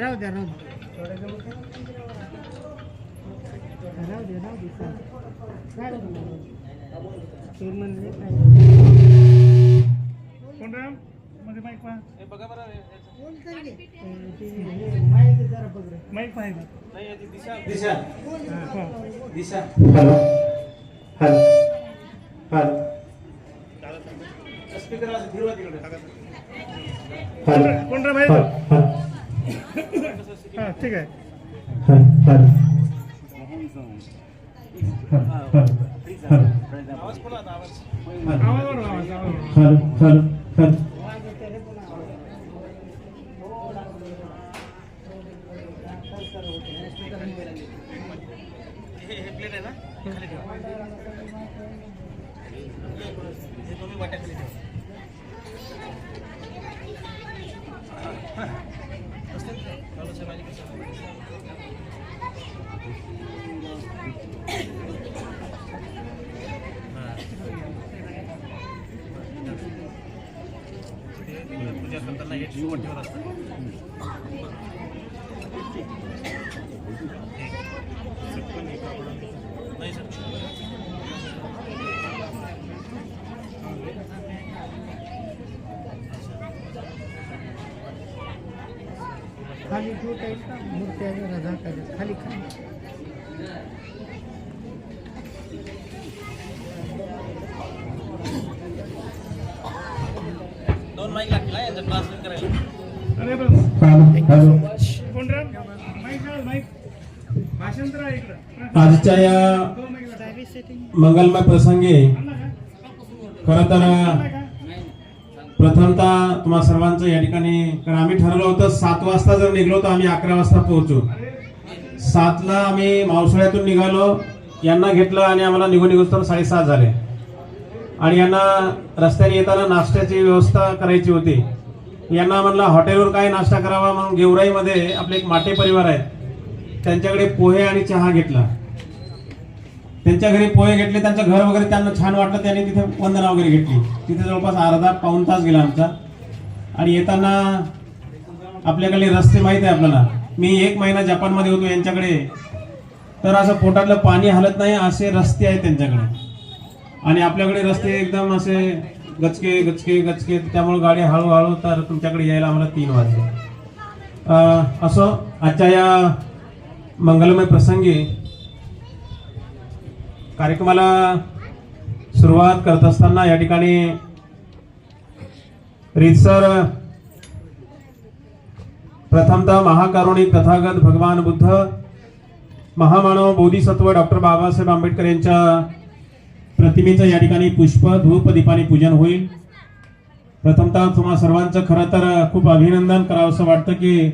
राहू द्या राहू द्या. हा, राहू द्या राहू चालेल. काय? ते म्हणले काय कोण राममध्ये माईक पहा माईक जरा बघ. माईक पाहिजे दिशा हा Disha hello hello hello speaker फिरवा तिकडे कोण रे- कोण रे माहिती हॅलो हा ठीक आहे हॅलो आवाज वाढवा, हॅलो हॅलो हॅलो खाली ठेवता येईल का मूर्त्या जरा झाकायच्या खाली खाली. दोन माईक लागतील हा यांचा करायला. अरे इकडं. आजच्या या मंगलमय प्रसंगी? खर तर? प्रथमतः तुम्हा सर्वांचं या ठिकाणी कारण आम्ही ठरवलं होतं सात वाजता जर निघलो तर आम्ही अकरा वाजता पोहोचू. सातला आम्ही मावसाळ्यातून निघालो यांना घेतलं आणि आम्हाला निघून निघून तर साडेसात झाले. आणि यांना रस्त्याने येताना नाश्त्याची व्यवस्था करायची होती. यांना म्हणलं हॉटेलवर काय नाश्ता करावा? म्हणून गेवराईमध्ये आपले एक माटे परिवार आहेत. त्यांच्याकडे पोहे आणि चहा घेतला. त्यांच्या घरी पोहे घेतले त्यांचं घर वगैरे त्यांना छान वाटलं त्यांनी तिथे वंदना वगैरे घेतली. तिथे जवळपास अर्धा पाऊन तास गेला आमचा. आणि येताना आपल्याकडे रस्ते माहीत आहे आपल्याला. मी एक महिना जपानमध्ये होतो यांच्याकडे. तर असं पोटातलं पाणी हलत नाही असे रस्ते आहेत त्यांच्याकडे. आणि आपल्याकडे रस्ते एकदम असे गचके गचके गचके. त्यामुळे गाडी हळूहळू तर तुमच्याकडे यायला आम्हाला तीन वाजले. असं आजच्या या मंगलमय प्रसंगी कार्यक्रमाला सुरुवात करत असताना या ठिकाणी रीतसर प्रथमतः महाकारुणिक तथागत भगवान बुद्ध महामानव बोधिसत्व डॉक्टर बाबासाहेब आंबेडकर यांच्या प्रतिमेचं या ठिकाणी पुष्प धूप दीपाने पूजन होईल. प्रथमतः तुम्हा सर्वांचं खरं तर खूप अभिनंदन करावं असं वाटतं की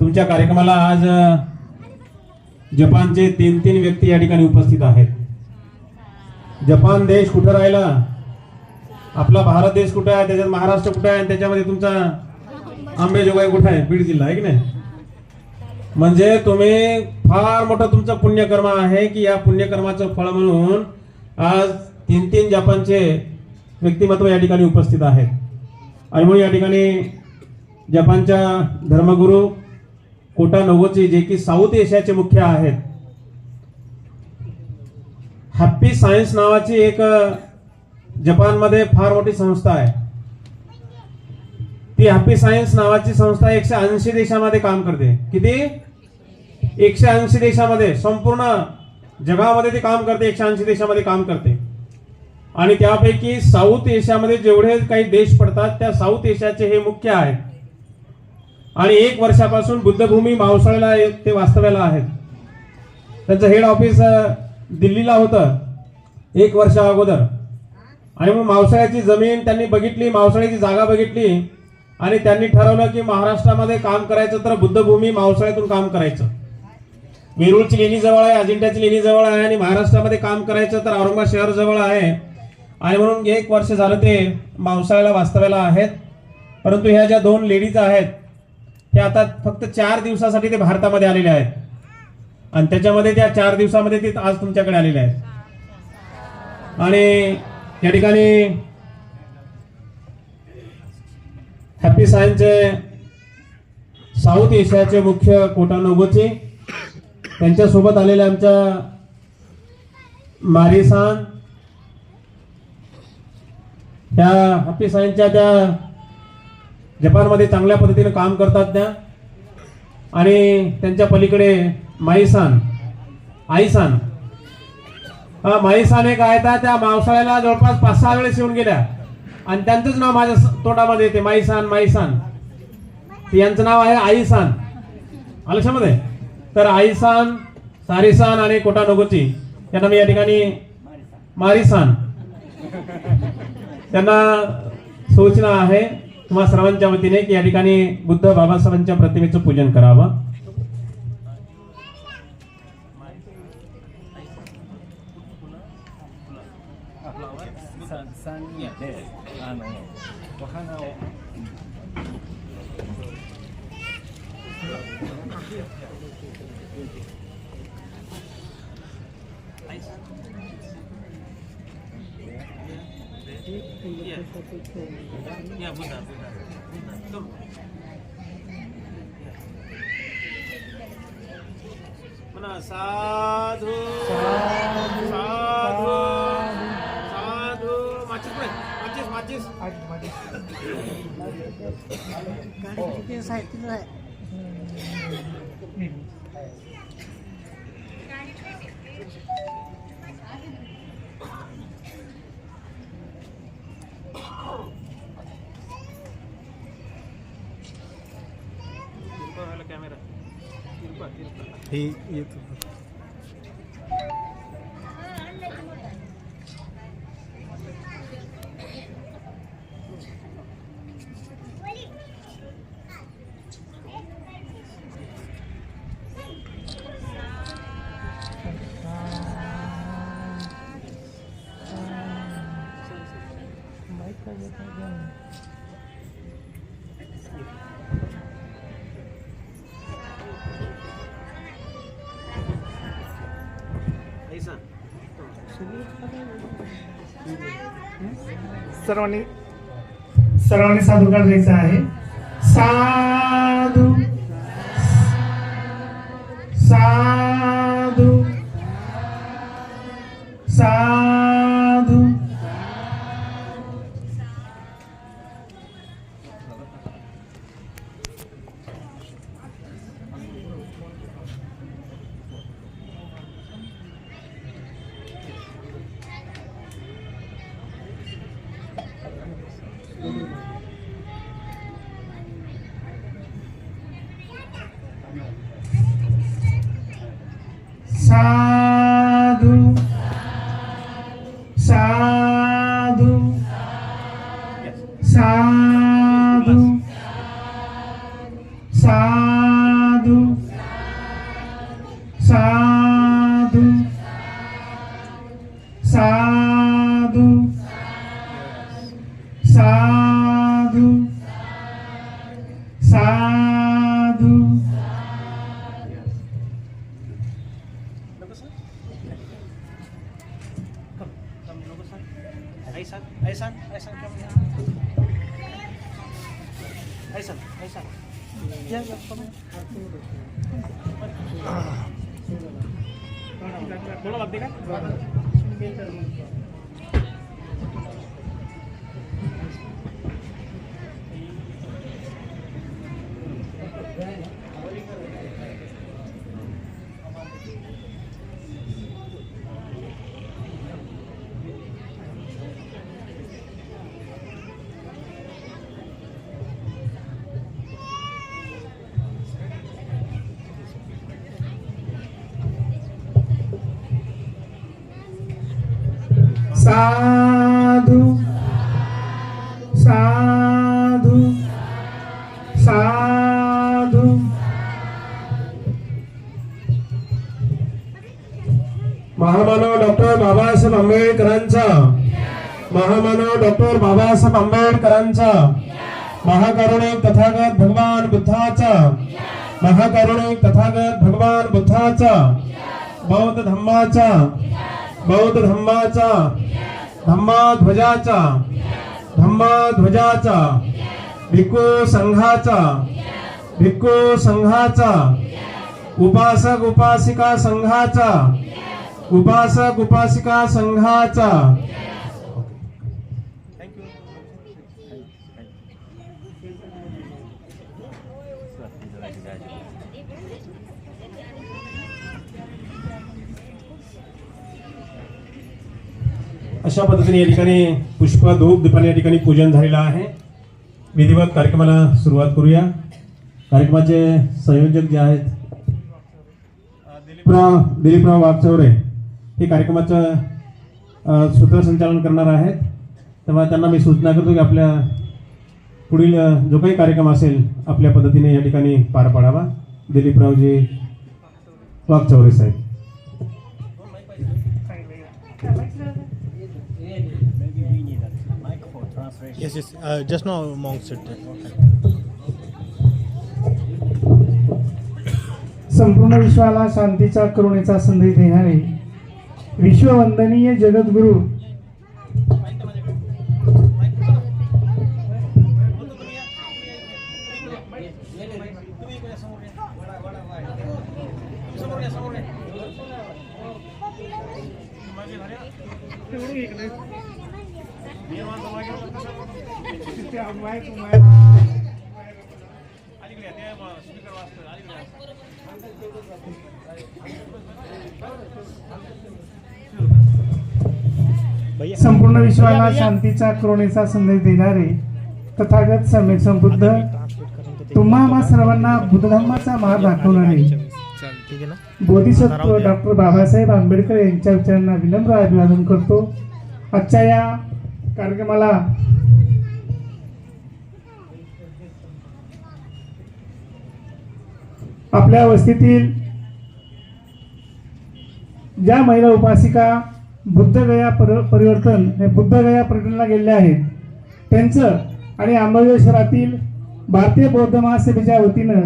तुमच्या कार्यक्रमाला आज जपानचे तीन तीन व्यक्ती या ठिकाणी उपस्थित आहेत. जपान देश कुठं राहिला? आपला भारत देश कुठं आहे? त्याच्यात महाराष्ट्र कुठं आहे? आणि त्याच्यामध्ये तुमचा आंबेजोगाई कुठं आहे? बीड जिल्हा आहे की नाही? म्हणजे तुम्ही फार मोठं तुमचं पुण्यकर्म आहे की या पुण्यकर्माचं फळ म्हणून आज तीन तीन जपानचे व्यक्तिमत्व या ठिकाणी उपस्थित आहेत. आणि म्हणून या ठिकाणी जपानच्या धर्मगुरू कोटा नोगोची जे की साऊथ एशियाचे मुख्य आहेत. हॅप्पी सायन्स नावाची एक जपानमध्ये फार मोठी संस्था आहे. ती हॅप्पी सायन्स नावाची संस्था एकशे ऐंशी देशामध्ये काम करते. किती? एकशे ऐंशी देशामध्ये. संपूर्ण जगामध्ये ती काम करते एकशे ऐंशी देशामध्ये काम करते. आणि त्यापैकी साऊथ एशियामध्ये जेवढे काही देश पडतात त्या साऊथ एशियाचे हे मुख्य आहेत. आणि एक वर्षापासून बुद्धभूमी मावसाळ्याला ते वास्तव्याला आहेत. त्यांचं हेड ऑफिस दिल्लीला होतं एक वर्षा अगोदर. आणि मग मावसाळ्याची जमीन त्यांनी बघितली मावसाळ्याची जागा बघितली आणि त्यांनी ठरवलं की महाराष्ट्रामध्ये काम करायचं तर बुद्धभूमी मावसाळ्यातून काम करायचं. वेरूळची लेणी जवळ आहे अजिंठ्याची लेणी जवळ आहे आणि महाराष्ट्रामध्ये काम करायचं तर औरंगाबाद शहर जवळ आहे. आणि म्हणून एक वर्ष झालं ते मावसाळ्याला वास्तव्याला आहेत. परंतु ह्या ज्या दोन लेडीज आहेत त्या आता फक्त चार दिवसासाठी ते भारतामध्ये आलेले आहेत. आणि त्याच्यामध्ये त्या चार दिवसामध्ये ते आज तुमच्याकडे आलेले आहेत. आणि या ठिकाणी हॅपी सायन्सचे साऊथ एशियाचे मुख्य कोटानोबोचे त्यांच्यासोबत आलेल्या आमच्या मारिसान त्या हॅपी सायन्सच्या त्या जपानमध्ये चांगल्या पद्धतीने काम करतात त्या. आणि त्यांच्या पलीकडे माईसान आईसान हा माईसान एक आहे त्या त्या मावसाळ्याला जवळपास पाच सहा वेळेस येऊन गेल्या. आणि त्यांचंच नाव माझ्या तोंडामध्ये येते माईसान माईसान यांचं नाव आहे आईसान. आलक्षामध्ये तर आईसान सारिसान आणि कोटा नगोची यांना मी या ठिकाणी मारिसान. त्यांना सूचना आहे तुम्हा सर्वांच्या वतीने की या ठिकाणी बुद्ध बाबासाहेबांच्या प्रतिमेचं पूजन करावं. Iya. Iya, iya. benar benar. Benar. Betul. Benar sadu. Sadu. Sadu. Sadu. Macis bre. Macis macis. Macis. Oh. Kita saya tidak. Hmm. ही येत सर्वांनी सर्वांनी साधुकार द्यायचा आहे. सा Şimdi beklerim. महामानव डॉक्टर बाबासाहेब आंबेडकरांचा. महामानव डॉक्टर बाबासाहेब आंबेडकरांचा. महाकारुणिक तथागत भगवान बुद्धाचा. महाकारुणिक तथागत भगवान बुद्धाचा. बौद्ध धम्माचा. बौद्ध धम्माचा. धम्माध्वजाचा धम्माध्वजाचा भिक्खू संघाचा. भिक्खू संघाचा. उपासक उपासिका संघाचा. उपासक उपासिका संघाचा. अशा पद्धतीने या ठिकाणी पुष्प धूप दीपाने या ठिकाणी पूजन झालेलं आहे. विधिवत कार्यक्रमाला सुरुवात करूया. कार्यक्रमाचे संयोजक जे आहेत दिलीपराव दिलीपराव वागचौरे हे कार्यक्रमाचं सूत्रसंचालन करणार आहेत तेव्हा त्यांना मी सूचना करतो की आपल्या पुढील जो काही कार्यक्रम असेल आपल्या पद्धतीने या ठिकाणी पार पाडावा दिलीपरावजी वागचौरे साहेब. Yes, yes. Uh, just now monk said that. संपूर्ण विश्वाला शांतीचा करुणेचा संदेश देणारे विश्ववंदनीय जगद्गुरु संपूर्ण विश्वाला शांतीचा करुणेचा संदेश देणारे तथागत सम्यक संबुद्ध तुम्हा आम्हा सर्वांना बुद्धधर्माचा मार्ग दाखवणारे बोधिसत्व डॉक्टर बाबासाहेब आंबेडकर यांच्या विचारांना विनम्र अभिवादन करतो. आजच्या या कार्यक्रमाला आपल्या वस्तीतील ज्या महिला उपासिका बुद्धगया पर परिवर्तन हे बुद्धगया पर्यटनाला गेलेले आहेत त्यांचं आणि अंबाजोगाई शहरातील भारतीय बौद्ध महासभेच्या वतीनं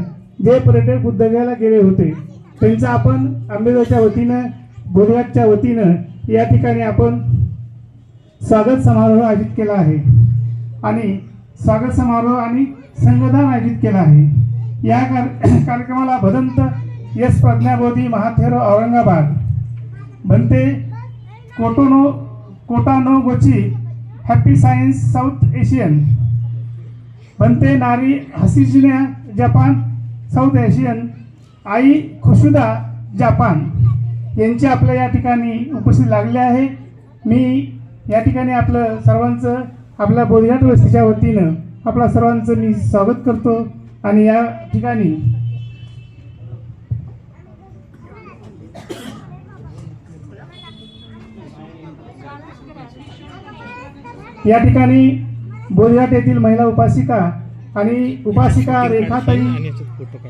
जे पर्यटक बुद्धगयाला गेले होते त्यांचं आपण आंबेगावच्या वतीनं बोधघाटच्या वतीनं या ठिकाणी आपण स्वागत समारोह आयोजित केला आहे. आणि स्वागत समारोह आणि संगदान आयोजित केला आहे. या कार- कार्यक्रमाला भदंत यश प्रज्ञाबोधी महाथेरो औरंगाबाद. बनते कोटोनो कोटानो गोची हॅपी सायन्स साऊथ एशियन बनते नारी हसिजिन्या जपान साऊथ एशियन आई खुशुदा जापान. यांचे आपल्या या ठिकाणी उपस्थित लागले आहे. मी या ठिकाणी आपलं सर्वांचं आपल्या बोधघाट वस्तीच्या वतीनं आपल्या सर्वांचं मी स्वागत करतो. आणि या ठिकाणी या ठिकाणी बोधघाट येथील महिला उपासिका आणि उपासिका रेखाताई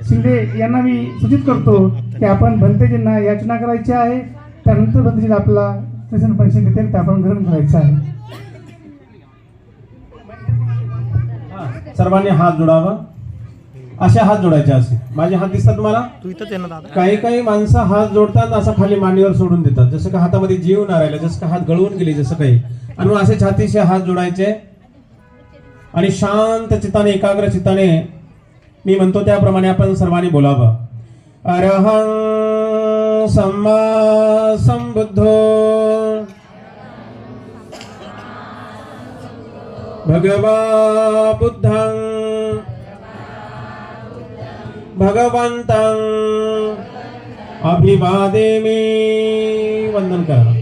शिंदे यांना मी सूचित करतो की आपण भंतेजींना याचना करायची आहे. त्यानंतर भंतेजी आपला स्टेशन पैसे देतील ते आपण ग्रहण करायचं आहे. सर्वांनी हात जोडावा. असे हात जोडायचे असे. माझे हात दिसतात तुम्हाला? तू इथंच आहे ना दादा. काही काही माणसं हात जोडतात असं खाली मांडीवर सोडून देतात. जसं का हातामध्ये जीव ना राहिला जसं का हात गळून गेले जसं काही. आणि मग असे छातीचे हात जोडायचे. आणि शांत चित्ताने एकाग्र चित्ताने मी म्हणतो त्याप्रमाणे आपण सर्वांनी बोलावं. अरहं सम्मा संबुद्धो भगवा बुद्धं. अभिवादे मी वंदन करा.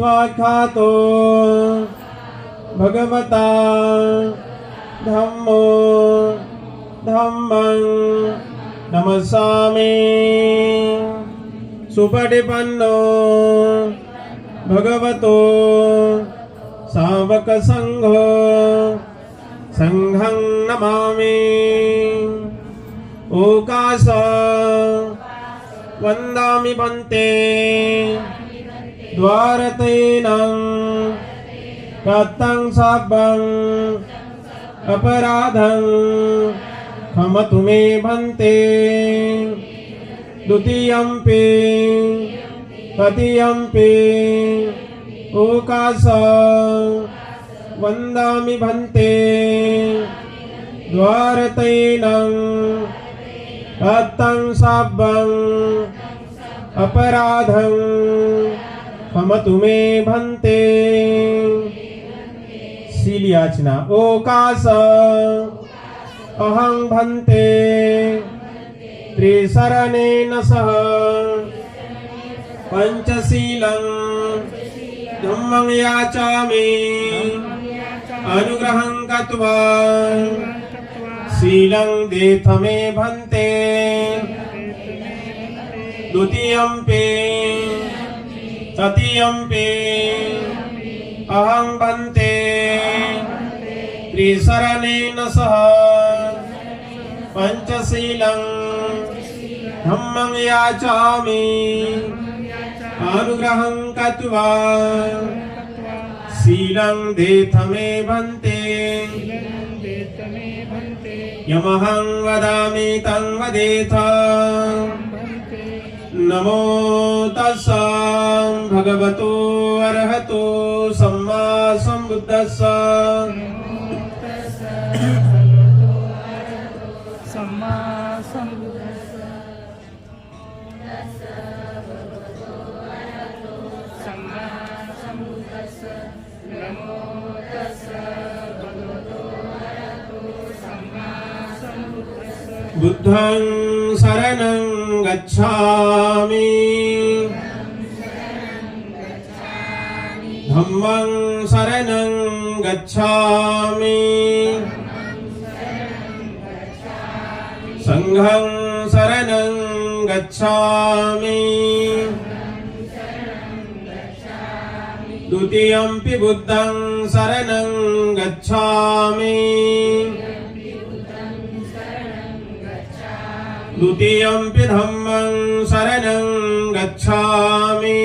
स्वाख्यातो भगवता धम्मो धम्मं नमस्सामि सुपटिपन्नो भगवतो सावकसङ्घो सङ्घं नमामि ओकाश वन्दामि भन्ते द्वारतेनं कथं साभं अपराधं क्षमतु मे भन्ते। द्वितीयम्पि पे ओकास वन्दामि भन्ते। द्वारतैनं कथं साभं अपराधं क्षमतु मे भन्ते। शीलयाचना ओकास अहं भन्ते। त्रिशरणेन सह पञ्चशीलं धम्मं याचामि। अनुग्रहं गत्वा शीलं देथ मे भन्ते पे तृतीयम्पि। अहं भन्ते त्रिशरणेन सह। पञ्चशीलं। धम्मं याचामि। अनुग्रहं गत्वा। शीलं देथ मे भन्ते यमहं वदामि तं वदेथ। नमो तस्स भगवतो अर्हतो सम्मा सम्बुद्धस्स बुद्धं शरणं गच्छा गच्छामि धम्मं शरणं गच्छामि सङ्घं शरणं गच्छामि द्वितीयम्पि बुद्धं शरणं गच्छामि द्वितीयम्पि धम्मं शरणं गच्छामि।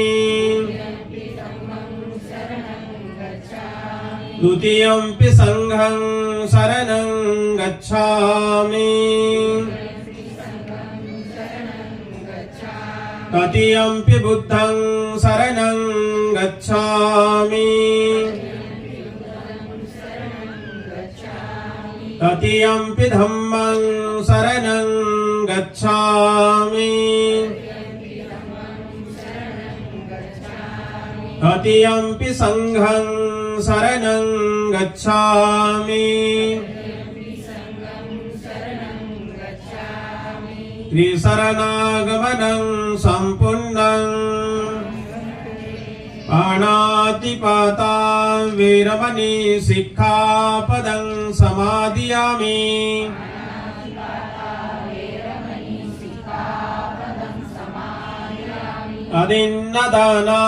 द्वितीयम्पि सङ्घं शरणं गच्छामि। तृतीयम्पि बुद्धं शरणं गच्छामि। तृतीयम्पि धम्मं शरणं गच्छामि। तृतीयम्पि सङ्घं शरणं गच्छामि। त्रिशरणागमनं सम्पूर्णम् पाणातिपाता वीरमणि शिक्षापदं समादयामि। अदिन्नदाना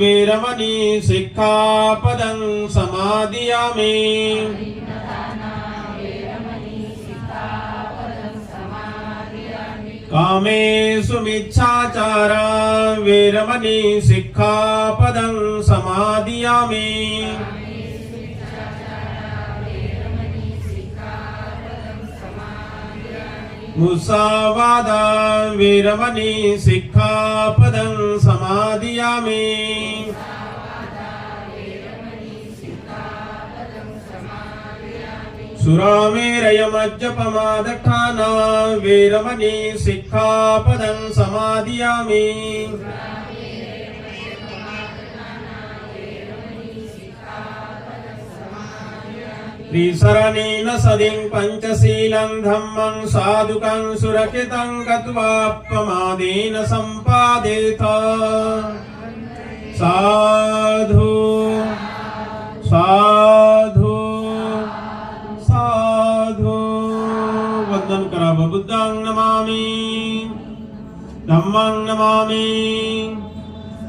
वीरमणि शिक्षापदं समादियामि कामेषु मिच्छाचारा वीरमणि शिक्षापदं समादियामि मुसावादा वीरमणि शिक्षापदं समादियामि सुरामेरयमज्जपमादठाना वीरमणि शिक्षापदं समादियामि ත්‍රිසරණේන සදෙන් පංචශීලං ධම්මං සාදුකං සුරකිතං ගତ୍වා ප්‍රමාදේන සම්පාදේතා සාධු සාධු සාධු වන්දන කරා බුද්ධං නමාමි ධම්මං නමාමි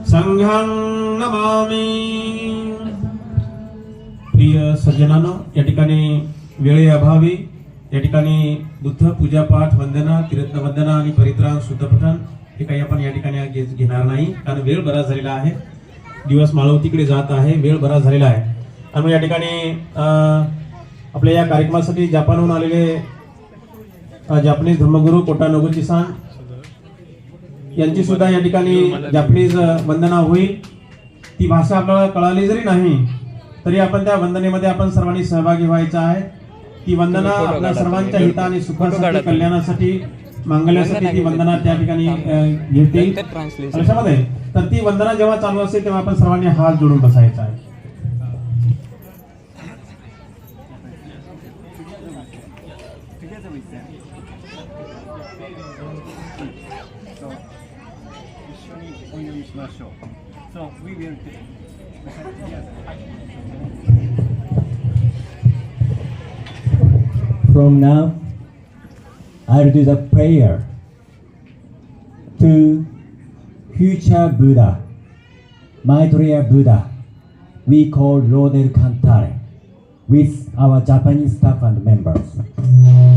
සංඝං නමාමි सज्जनानं या ठिकाणी वेळेअभावी या ठिकाणी बुद्ध पूजापाठ वंदना तीर्थवंदना आणि परित्राण सुतपठण हे काही आपण या ठिकाणी घेणार नाही. कारण वेळ बराच झालेला आहे. दिवस माळवतीकडे जात आहे. वेळ बराच झालेला आहे. आणि या ठिकाणी आपल्या या कार्यक्रमासाठी जपानहून आलेले जापानीज धर्मगुरू कोटानगुची सांग यांची सुद्धा या ठिकाणी जापनीज वंदना होईल. ती भाषा आपल्याला कळाली जरी नाही तरी आपण त्या वंदनेमध्ये आपण सर्वांनी सहभागी व्हायचं आहे. ती वंदना आपल्या सर्वांच्या हिता आणि सुखासाठी कल्याणासाठी मांगल्यासाठी ती वंदना त्या ठिकाणी अं, घेतील लक्षामध्ये तर ती वंदना जेव्हा चालू असेल तेव्हा आपण सर्वांनी हात जोडून बसायचा आहे. From now, I'll do the prayer to future Buddha, Maitreya Buddha, we call Lord El Cantare, with our Japanese staff and members.